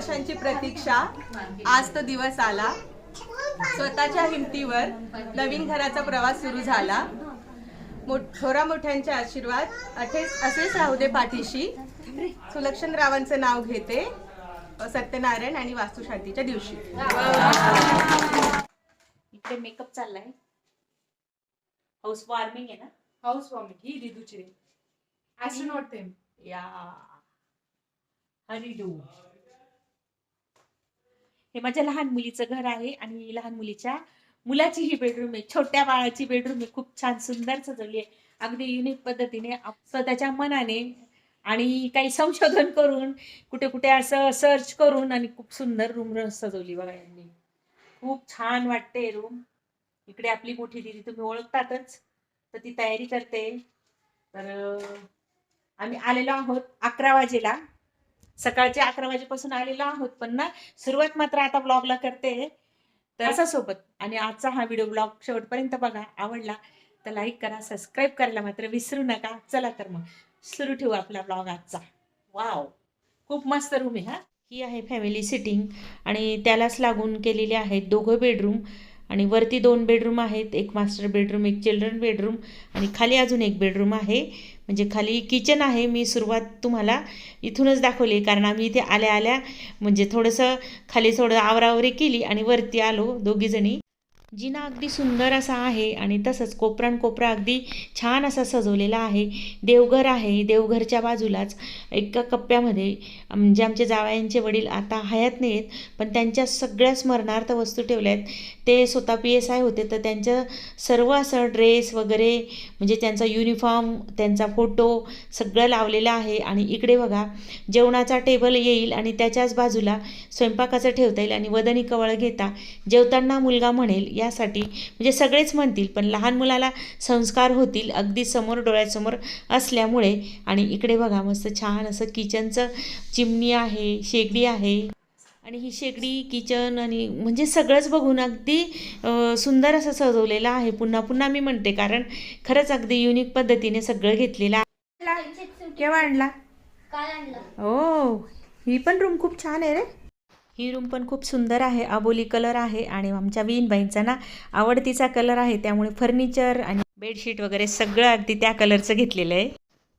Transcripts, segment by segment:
वर्षांची प्रतीक्षा. आज तो दिवस आला. स्वतःच्या हिमतीवर नवीन घराचा प्रवास सुरू झाला. मोठ थोरा मोठ्यांचे आशीर्वाद अठेच असेच राहू दे पाठीशी सुलक्षण रावांचं नाव घेते सत्यनारायण आणि वास्तुशांतीच्या दिवशी. इकडे मेकअप चाललाय. हाऊस वॉर्मिंग आहे ना? हाऊस वॉर्मिंग ही रिदूची ऍस्ट्रोनॉट या. हरी डू हे माझ्या लहान मुलीचं घर आहे आणि लहान मुलीच्या मुलाची ही बेडरूम आहे. छोट्या बाळाची बेडरूम आहे. खूप छान सुंदर सजवली आहे. अगदी युनिक पद्धतीने स्वतःच्या मनाने आणि काही संशोधन करून कुठे कुठे असं सर्च करून आणि खूप सुंदर रूम सजवली बघा यांनी. खूप छान वाटते रूम. इकडे आपली मोठी दिदी तुम्ही ओळखतातच. तर ती तयारी करते. तर आम्ही आलेलो आहोत अकरा वाजेला. सकाळचे अकरा वाजेपासून आलेलो आहोत पण ना सुरुवात मात्र आता ब्लॉगला करते. तर असा सोबत आणि आजचा हा व्हिडिओ ब्लॉग शेवटपर्यंत बघा आवडला तर लाईक करा सबस्क्राईब करायला मात्र विसरू नका. चला तर मग सुरू ठेवू आपला ब्लॉग आजचा. वाव खूप मस्त रूम आहे हा. ही आहे फॅमिली सिटिंग आणि त्यालाच लागून केलेले आहेत दोघं बेडरूम आणि वरती दोन बेडरूम आहेत एक मास्टर बेडरूम एक चिल्ड्रन बेडरूम आणि खाली अजून एक बेडरूम आहे. म्हणजे खाली किचन आहे. मी सुरुवात तुम्हाला इथूनच दाखवली. कारण आम्ही इथे आल्या आल्या म्हणजे थोडंसं खाली थोडं आवरावरी केली आणि वरती आलो दोघीजणी. जिना अगदी सुंदर असा आहे आणि तसंच कोपरान कोपरा अगदी छान असा सजवलेला आहे. देवघर आहे देवघरच्या बाजूलाच एका कप्प्यामध्ये म्हणजे आमचे जावयांचे वडील आता हयात नाहीत पण त्यांच्या सगळ्या स्मरणार्थ वस्तू ठेवल्या आहेत ते स्वतः पी एस आय होते तर त्यांचं सर्व असं ड्रेस वगैरे म्हणजे त्यांचा युनिफॉर्म त्यांचा फोटो सगळं लावलेलं आहे. आणि इकडे बघा जेवणाचा टेबल येईल आणि त्याच्याच बाजूला स्वयंपाकाचं ठेवता येईल आणि वदनी कवळ घेता. जेवताना मुलगा म्हणेल यासाठी म्हणजे सगळेच म्हणतील पण लहान मुलाला संस्कार होतील अगदी समोर डोळ्यासमोर असल्यामुळे. आणि इकडे बघा मस्त छान असं किचनचं चिमणी आहे शेगडी आहे. आणि ही शेगडी किचन आणि म्हणजे सगळंच बघून अगदी सुंदर असं सजवलेलं आहे. पुन्हा पुन्हा मी म्हणते कारण खरंच अगदी युनिक पद्धतीने सगळं घेतलेलं आहे. केव्हा आणला काय आणलं? ओ ही पण रूम खूप छान आहे रे. ही रूम पण खूप सुंदर आहे अबोली कलर आहे आणि आमच्या विनबाईंचा ना आवडतीचा कलर आहे त्यामुळे फर्निचर आणि बेडशीट वगैरे सगळं अगदी त्या कलरचं घेतलेलं आहे.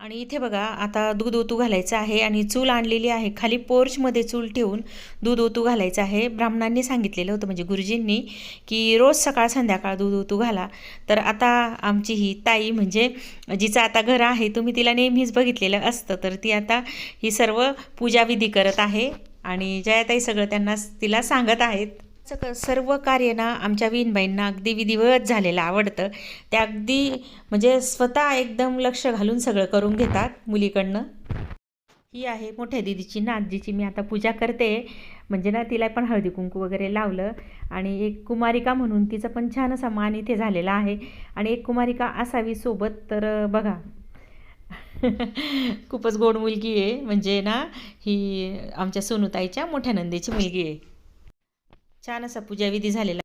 आणि इथे बघा आता दूध ओतू घालायचं आहे आणि चूल आणलेली आहे. खाली पोर्चमध्ये चूल ठेवून दूध ओतू घालायचं आहे. ब्राह्मणांनी सांगितलेलं होतं म्हणजे गुरुजींनी की रोज सकाळ संध्याकाळ दूध ओतू घाला. तर आता आमची ही ताई म्हणजे जिचं आता घर आहे तुम्ही तिला नेहमीच बघितलेलं असतं. तर ती आता ही सर्व पूजाविधी करत आहे. आणि जयाताई सगळं त्यांना तिला सांगत आहेत. सगळं सर्व कार्य ना आमच्या विनबाईंना अगदी विधिवत झालेलं आवडतं. त्या अगदी म्हणजे स्वतः एकदम लक्ष घालून सगळं करून घेतात मुलीकडनं. ही आहे मोठ्या दिदीची नात मी आता पूजा करते. म्हणजे ना तिला पण हळदी कुंकू वगैरे लावलं. आणि एक कुमारिका म्हणून तिचा पण छान सम्मान इथे झालेला आहे. आणि एक कुमारिका असावी सोबत तर बघा. खूपच गोड मुलगी आहे. म्हणजे ना ही आमच्या सोनूताईच्या मोठ्या नंदेची मुलगी आहे. छान असा पूजाविधी झालेला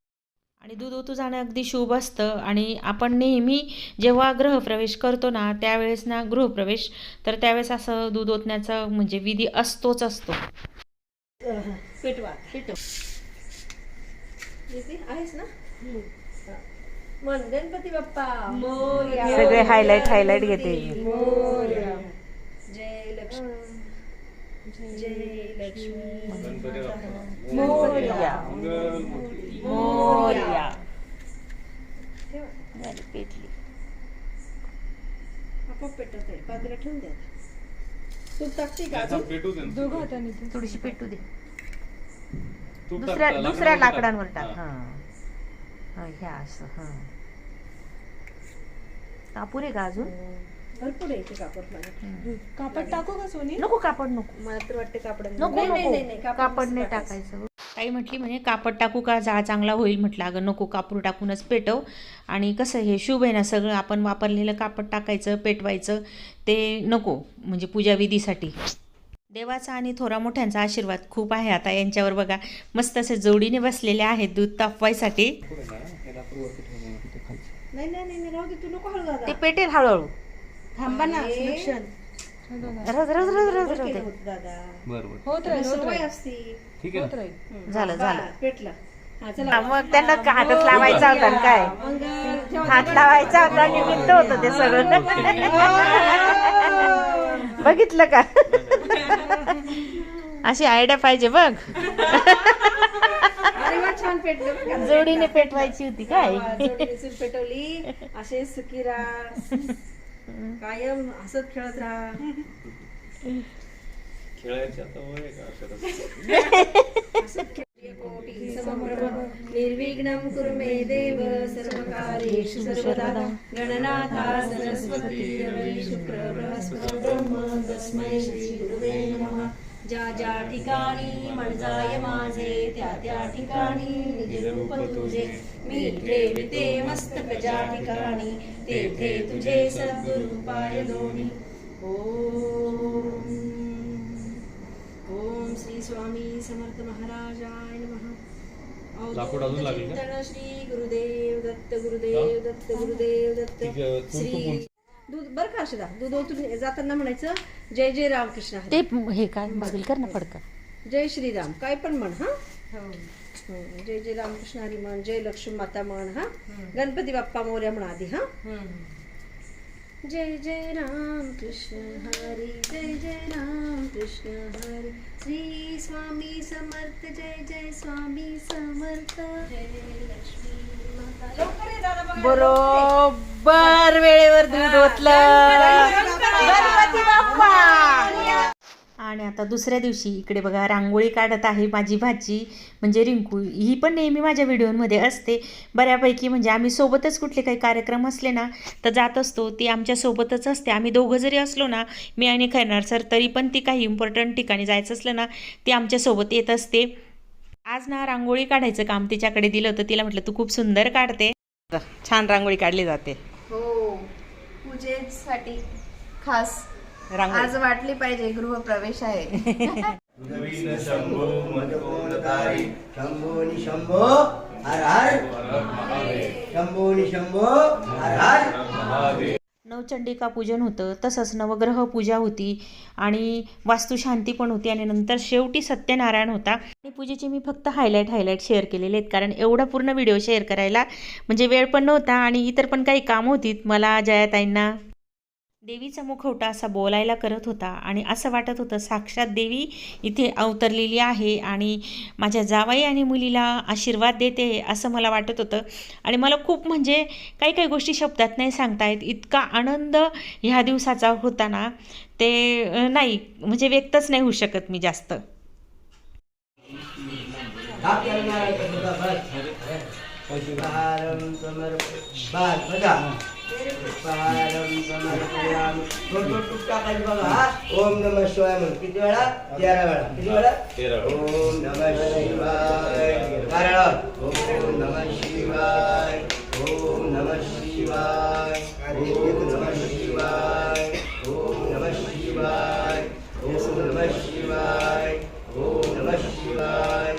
आणि दूध ओतू जाणं अगदी शुभ असतं. आणि आपण नेहमी जेव्हा गृहप्रवेश करतो ना त्यावेळेस ना गृहप्रवेश तर त्यावेळेस असं दूध ओतण्याचा म्हणजे विधी असतोच असतो. आहेस ना? मन गणपती बाप्पा. सगळे हायलाईट हायलाईट घेते मोरया. जय लक्ष्मी जय लक्ष्मी मोरया मोरया झाली, पेटली आपोआप पेटत आहे बाजूला ठेवून द्या तूप टाकते का आता पेटू दे ना. दोघं हाताने ते. थोडीशी पेटू दे तूप दुसऱ्या टाक, दुसऱ्या लाकडावर लाकडांवर टाक. टाक हा. हां ह्या असं हा कापूर आहे का अजून भरपूर आहे इथे कापड कापड टाकू का सोनी? नको कापड नको. मला तर वाटते कापड नको कापड नाही टाकायचं. ताई म्हटली म्हणे कापड टाकू का? जाळ चांगला होईल म्हटलं. अगं नको कापूर टाकूनच पेटव. आणि कसं हे शुभ आहे ना सगळं. आपण वापरलेलं कापड टाकायचं पेटवायचं ते नको म्हणजे पूजाविधीसाठी देवाचा आणि थोरा मोठ्यांचा आशीर्वाद खूप आहे. आता यांच्यावर बघा मस्त असे जोडीने बसलेले आहेत दूध तापवायसाठी. नाही नाही नाही नाही, राहू दे. तू नको हळू दादा. ते पेटेल हळूहळू. थांबा ना सुलक्षण. रज रज रज रज रज बर बर. होत राहील होत राहील. ठीक आहे होत ना राहील झालं झालं. हा, मग त्यांना का- हातच लावायचा होता ना काय? हात लावायचा होता निमित्त होतं ते सगळं. बघितलं का? अशी आयडिया पाहिजे बघ. छान पेटलं जोडीने पेटवायची होती काय? पेटवली असे सुखी राहा कायम हसत खेळत राहा. खेळायचे आता वय निर्विघ्नं देव सर्वकार्येषु सर्वदा. गणनाथा सरस्वती रवी शुक्र बृहस्पती ब्रह्म. तस्मै श्री गुरुवे नमः. ज्या ज्या ठिकाणी म्हणजाय माझे त्या त्या ठिकाणी निज रूप तुझे. मी ठेविते मस्तक ज्या ठिकाणी तेथे तुझे सद्गुरु पाय दोन्ही ओम ओम श्री स्वामी समर्थ महाराजाय नमः. लाकूड अजून लागेल का? चिंतन श्री गुरुदेव दत्त गुरुदेव दत्त गुरुदेव दत्त. श्री. दूध बरं का अर्षदा? दूध ओतून जाताना म्हणायचं जय जय रामकृष्ण हरी. ते हे काय बघेल कर ना फडका? जय श्रीराम काय पण म्हण हा? हं, जय जय रामकृष्ण हरी म्हण जय लक्ष्मी माता म्हण हा? गणपती बाप्पा मोर्या म्हण आधी हा? जय जय राम कृष्ण हरी जय जय राम कृष्ण हरी. श्री स्वामी समर्थ जय जय स्वामी समर्थ. जय लक्ष्मी माता. बरोबर. वेळेवर दूध ओतलं. गणपती बाप्पा. आणि आता दुसऱ्या दिवशी इकडे बघा रांगोळी काढत आहे माझी भाची म्हणजे रिंकू. ही पण नेहमी माझ्या व्हिडिओमध्ये असते. बऱ्यापैकी म्हणजे आम्ही सोबतच कुठले काही कार्यक्रम असले ना तर जात असतो. ती आमच्या सोबतच असते. आम्ही दोघं जरी असलो ना मी आणि खैरनार सर तरी पण ती काही इम्पॉर्टंट ठिकाणी जायचं असलं ना ती आमच्यासोबत येत असते. आज ना रांगोळी काढायचं काम तिच्याकडे दिलं होतं. तिला म्हटलं तू खूप सुंदर काढते. छान रांगोळी काढली जाते. पूजेसाठी खास आज वाटली पाहिजे गृहप्रवेश आहे. नवीन शंभो मदकोणकारी शंभो नि शंभो हर हर. शंभो नि शंभो हर हर नवचंडिका पूजन होतं तसंच नवग्रह पूजा होती आणि वास्तुशांती पण होती आणि नंतर शेवटी सत्यनारायण होता. आणि पूजेचे मी फक्त हायलाईट हायलाईट शेअर केलेले आहेत. कारण एवढा पूर्ण व्हिडिओ शेअर करायला म्हणजे वेळ पण नव्हता आणि इतर पण काही कामं होती. मला जयाताईंना देवीचा मुखवटा असा बोलायला करत होता आणि असं वाटत होतं साक्षात देवी इथे अवतरलेली आहे आणि माझ्या जावाई आणि मुलीला आशीर्वाद देते असं मला वाटत होतं आणि मला खूप म्हणजे काही काही गोष्टी शब्दात नाही सांगता येत इतका आनंद ह्या दिवसाचा होता ना ते नाही म्हणजे व्यक्तच नाही होऊ शकत मी जास्त ओम नमः शिवाय म्हणून. किती वेळा? तेरा वेळा. किती वेळा. ओम नमः शिवाय. बारा ओम नमः शिवाय. ओम नमः शिवाय. ओम नमः शिवाय. ओम नमः शिवाय. ओम नमः शिवाय. ओम नमः शिवाय.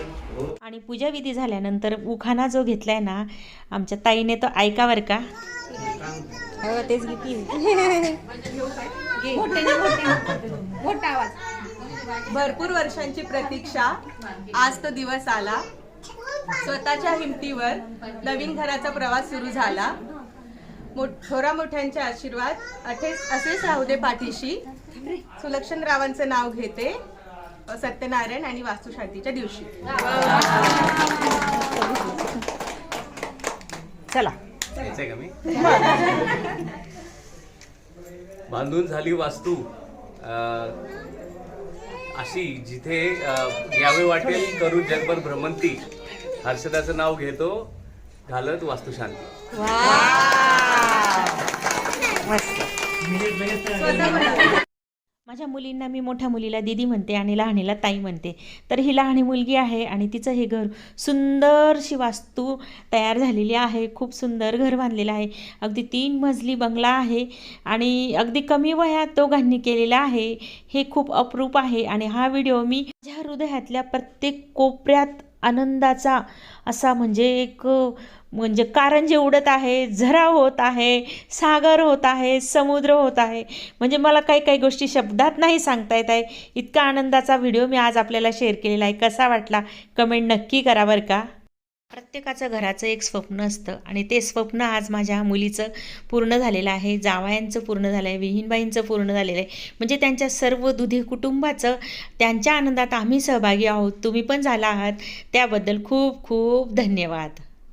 आणि पूजाविधी झाल्यानंतर उखाणा जो घेतलाय ना आमच्या ताईने तो ऐका बरं का तेच भरपूर वर्षांची प्रतीक्षा. आज तो दिवस आला. स्वतःच्या हिमतीवर नवीन घराचा प्रवास सुरू झाला. थोरा मोठ्यांचे आशीर्वाद. अठेच असेच राहू दे पाठीशी सुलक्षण रावांचं नाव घेते सत्यनारायण आणि वास्तुशांतीच्या दिवशी. चला. यायचंय का मी? बांधून झाली वास्तू. अं, अशी जिथे यावे वाटेल करू जगभर भ्रमंती. हर्षदाचं नाव घेतो घालत वास्तुशांती. माझ्या मुलींना मी मोठ्या मुलीला दीदी म्हणते आणि लहानीला ताई म्हणते. तर ही लहानी मुलगी आहे आणि तिचं हे घर सुंदरशी वास्तू तयार झालेली आहे. खूप सुंदर घर बांधलेलं आहे. अगदी तीन मजली बंगला आहे आणि अगदी कमी वयात दोघांनी केलेला आहे. हे खूप अप्रूप आहे आणि हा व्हिडिओ मी माझ्या हृदयातल्या प्रत्येक कोपऱ्यात आनंदाचा असा म्हणजे एक म्हणजे कारंजे उडत आहे झरा होत आहे सागर होत आहे समुद्र होत आहे. म्हणजे मला काही काही गोष्टी शब्दात नाही सांगता येत आहे. इतका आनंदाचा व्हिडिओ मी आज आपल्याला शेअर केलेला आहे. कसा वाटला? कमेंट नक्की करा बरं का. प्रत्येकाचं घराचं एक स्वप्न असतं आणि ते स्वप्न आज माझ्या मुलीचं पूर्ण झालेलं आहे जावयांचं पूर्ण झालं आहे विहीनबाईंचं पूर्ण झालेलं आहे. म्हणजे त्यांच्या सर्व दुधी कुटुंबाचं त्यांच्या आनंदात आम्ही सहभागी आहोत तुम्ही पण झाला आहात. त्याबद्दल खूप खूप धन्यवाद.